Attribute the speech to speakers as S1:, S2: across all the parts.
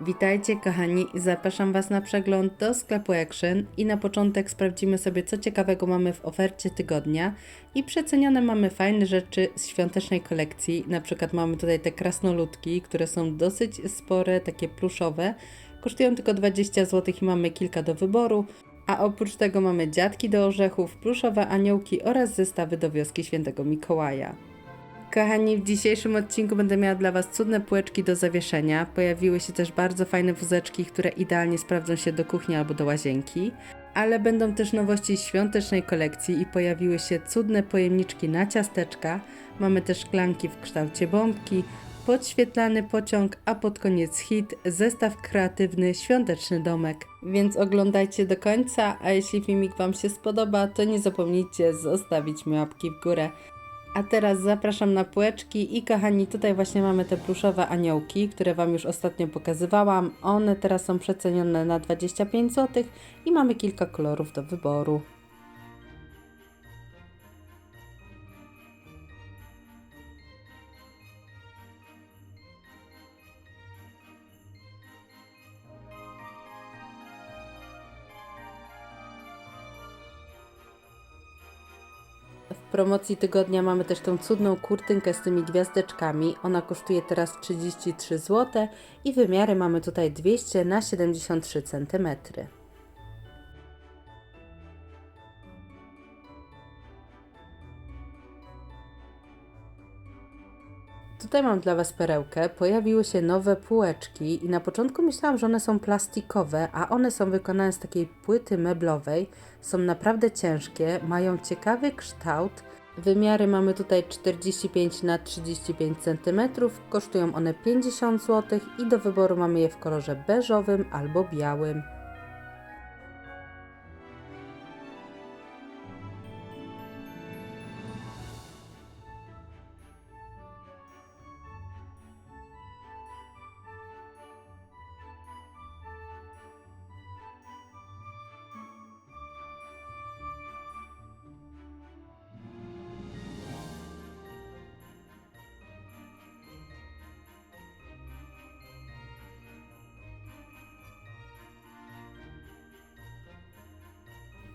S1: Witajcie kochani, zapraszam Was na przegląd do sklepu Action i na początek sprawdzimy sobie co ciekawego mamy w ofercie tygodnia. I przecenione mamy fajne rzeczy z świątecznej kolekcji, na przykład mamy tutaj te krasnoludki, które są dosyć spore, takie pluszowe, kosztują tylko 20 zł i mamy kilka do wyboru, a oprócz tego mamy dziadki do orzechów, pluszowe aniołki oraz zestawy do wioski świętego Mikołaja. Kochani, w dzisiejszym odcinku będę miała dla Was cudne półeczki do zawieszenia. Pojawiły się też bardzo fajne wózeczki, które idealnie sprawdzą się do kuchni albo do łazienki. Ale będą też nowości świątecznej kolekcji i pojawiły się cudne pojemniczki na ciasteczka. Mamy też szklanki w kształcie bombki, podświetlany pociąg, a pod koniec hit, zestaw kreatywny, świąteczny domek. Więc oglądajcie do końca, a jeśli filmik Wam się spodoba, to nie zapomnijcie zostawić mi łapki w górę. A teraz zapraszam na półeczki i kochani, tutaj właśnie mamy te pluszowe aniołki, które Wam już ostatnio pokazywałam. One teraz są przecenione na 25 zł i mamy kilka kolorów do wyboru. W promocji tygodnia mamy też tą cudną kurtynkę z tymi gwiazdeczkami. Ona kosztuje teraz 33 zł i wymiary mamy tutaj 200 na 73 cm. Tutaj mam dla Was perełkę. Pojawiły się nowe półeczki i na początku myślałam, że one są plastikowe, a one są wykonane z takiej płyty meblowej. Są naprawdę ciężkie, mają ciekawy kształt. Wymiary mamy tutaj 45 na 35 cm, kosztują one 50 zł i do wyboru mamy je w kolorze beżowym albo białym.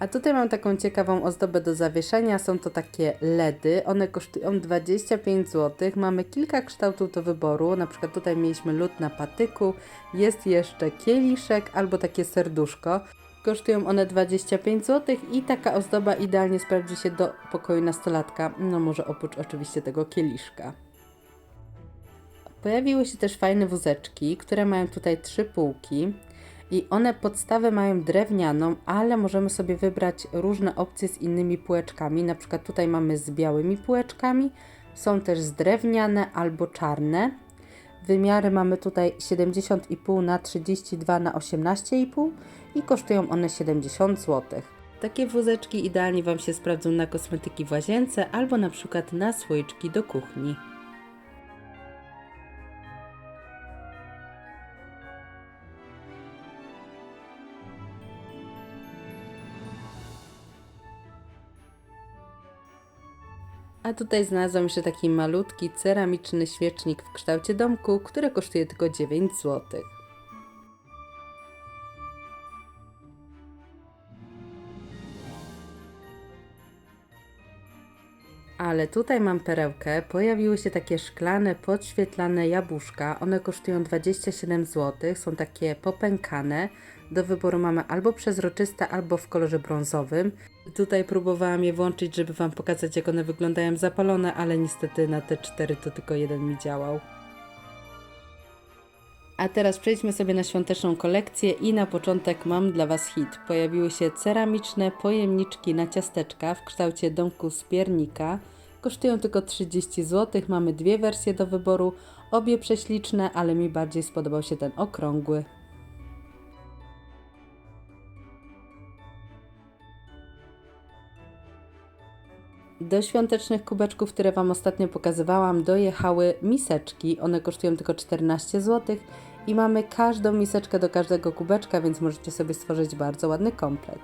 S1: A tutaj mam taką ciekawą ozdobę do zawieszenia. Są to takie LEDy. One kosztują 25 zł. Mamy kilka kształtów do wyboru. Na przykład tutaj mieliśmy lód na patyku. Jest jeszcze kieliszek albo takie serduszko. Kosztują one 25 zł i taka ozdoba idealnie sprawdzi się do pokoju nastolatka. No może oprócz oczywiście tego kieliszka. Pojawiły się też fajne wózeczki, które mają tutaj trzy półki. I one podstawę mają drewnianą, ale możemy sobie wybrać różne opcje z innymi półeczkami. Na przykład tutaj mamy z białymi półeczkami, są też z drewniane albo czarne. Wymiary mamy tutaj 70,5 na 32 na 18,5 i kosztują one 70 zł. Takie wózeczki idealnie Wam się sprawdzą na kosmetyki w łazience albo na przykład na słoiczki do kuchni. A tutaj znalazłam jeszcze taki malutki ceramiczny świecznik w kształcie domku, który kosztuje tylko 9 zł. Ale tutaj mam perełkę. Pojawiły się takie szklane, podświetlane jabłuszka. One kosztują 27 zł. Są takie popękane. Do wyboru mamy albo przezroczyste, albo w kolorze brązowym. Tutaj próbowałam je włączyć, żeby Wam pokazać, jak one wyglądają zapalone, ale niestety na te cztery to tylko jeden mi działał. A teraz przejdźmy sobie na świąteczną kolekcję i na początek mam dla Was hit. Pojawiły się ceramiczne pojemniczki na ciasteczka w kształcie domku z piernika. Kosztują tylko 30 zł. Mamy dwie wersje do wyboru, obie prześliczne, ale mi bardziej spodobał się ten okrągły. Do świątecznych kubeczków, które Wam ostatnio pokazywałam, dojechały miseczki. One kosztują tylko 14 zł i mamy każdą miseczkę do każdego kubeczka, więc możecie sobie stworzyć bardzo ładny komplet.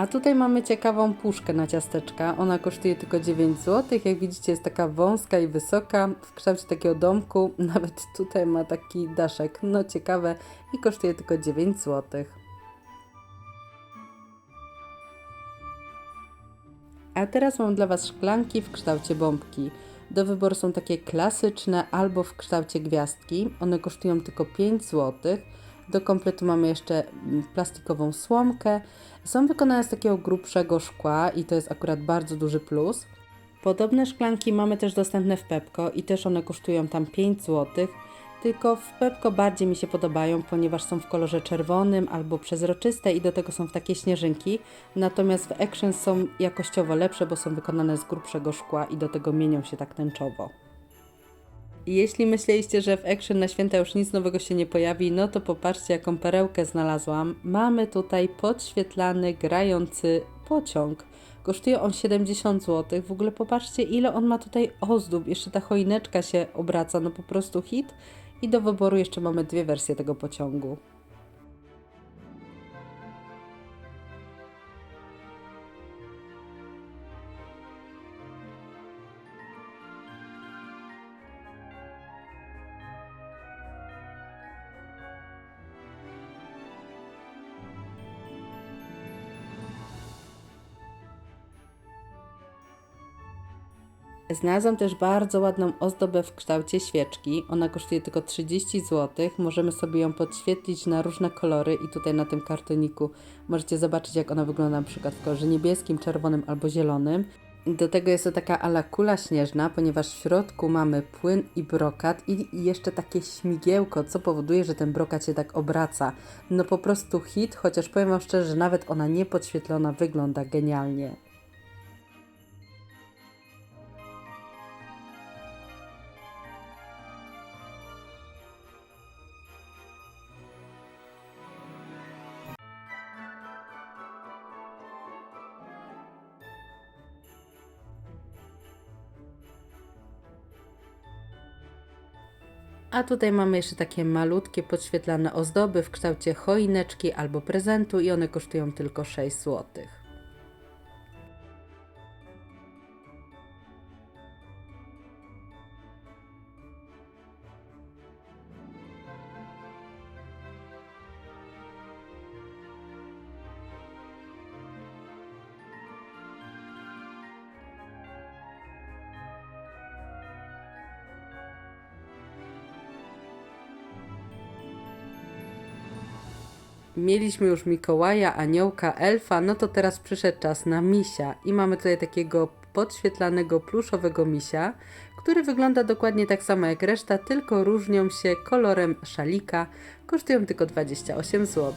S1: A tutaj mamy ciekawą puszkę na ciasteczka. Ona kosztuje tylko 9 zł. Jak widzicie, jest taka wąska i wysoka, w kształcie takiego domku. Nawet tutaj ma taki daszek. No ciekawe i kosztuje tylko 9 zł. A teraz mam dla Was szklanki w kształcie bombki. Do wyboru są takie klasyczne albo w kształcie gwiazdki. One kosztują tylko 5 zł. Do kompletu mamy jeszcze mm, plastikową słomkę. Są wykonane z takiego grubszego szkła i to jest akurat bardzo duży plus. Podobne szklanki mamy też dostępne w Pepko i też one kosztują tam 5 zł. Tylko w Pepko bardziej mi się podobają, ponieważ są w kolorze czerwonym albo przezroczyste i do tego są w takie śnieżynki. Natomiast w Action są jakościowo lepsze, bo są wykonane z grubszego szkła i do tego mienią się tak tęczowo. Jeśli myśleliście, że w Action na święta już nic nowego się nie pojawi, no to popatrzcie jaką perełkę znalazłam. Mamy tutaj podświetlany, grający pociąg. Kosztuje on 70 zł. W ogóle popatrzcie ile on ma tutaj ozdób. Jeszcze ta choineczka się obraca, no po prostu hit. I do wyboru jeszcze mamy dwie wersje tego pociągu. Znalazłam też bardzo ładną ozdobę w kształcie świeczki. Ona kosztuje tylko 30 zł. Możemy sobie ją podświetlić na różne kolory i tutaj na tym kartoniku możecie zobaczyć jak ona wygląda na przykład w kolorze niebieskim, czerwonym albo zielonym. Do tego jest to taka ala kula śnieżna, ponieważ w środku mamy płyn i brokat i jeszcze takie śmigiełko, co powoduje, że ten brokat się tak obraca. No po prostu hit, chociaż powiem Wam szczerze, że nawet ona niepodświetlona wygląda genialnie. A tutaj mamy jeszcze takie malutkie podświetlane ozdoby w kształcie choineczki albo prezentu i one kosztują tylko 6 zł. Mieliśmy już Mikołaja, Aniołka, Elfa, no to teraz przyszedł czas na misia. I mamy tutaj takiego podświetlanego pluszowego misia, który wygląda dokładnie tak samo jak reszta, tylko różnią się kolorem szalika. Kosztują tylko 28 zł.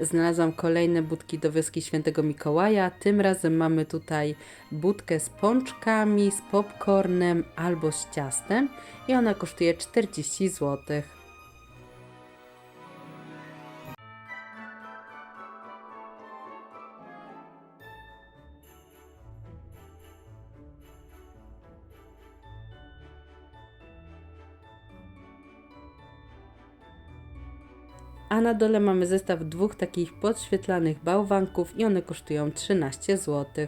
S1: Znalazłam kolejne budki do wioski Świętego Mikołaja. Tym razem mamy tutaj budkę z pączkami, z popcornem albo z ciastem i ona kosztuje 40 zł. A na dole mamy zestaw dwóch takich podświetlanych bałwanków i one kosztują 13 zł.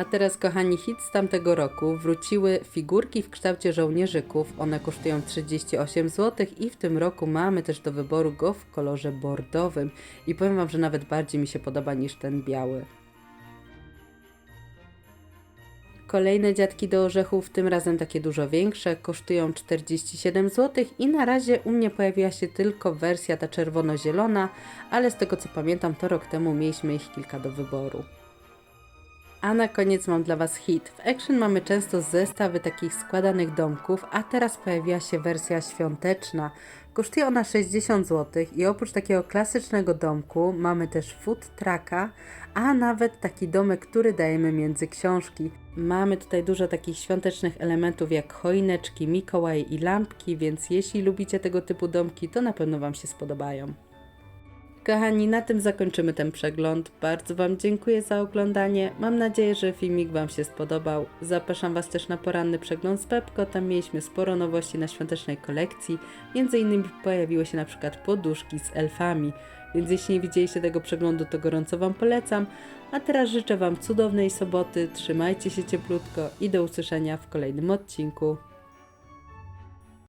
S1: A teraz, kochani, hit z tamtego roku. Wróciły figurki w kształcie żołnierzyków. One kosztują 38 zł i w tym roku mamy też do wyboru go w kolorze bordowym. I powiem Wam, że nawet bardziej mi się podoba niż ten biały. Kolejne dziadki do orzechów, tym razem takie dużo większe, kosztują 47 zł i na razie u mnie pojawiła się tylko wersja ta czerwono-zielona, ale z tego co pamiętam to rok temu mieliśmy ich kilka do wyboru. A na koniec mam dla Was hit. W Action mamy często zestawy takich składanych domków, a teraz pojawiła się wersja świąteczna. Kosztuje ona 60 zł i oprócz takiego klasycznego domku mamy też food trucka, a nawet taki domek, który dajemy między książki. Mamy tutaj dużo takich świątecznych elementów jak choineczki, Mikołaj i lampki, więc jeśli lubicie tego typu domki, to na pewno Wam się spodobają. Kochani, na tym zakończymy ten przegląd. Bardzo Wam dziękuję za oglądanie. Mam nadzieję, że filmik Wam się spodobał. Zapraszam Was też na poranny przegląd z Pepko. Tam mieliśmy sporo nowości na świątecznej kolekcji. Między innymi pojawiły się na przykład poduszki z elfami. Więc jeśli nie widzieliście tego przeglądu, to gorąco Wam polecam. A teraz życzę Wam cudownej soboty. Trzymajcie się cieplutko i do usłyszenia w kolejnym odcinku.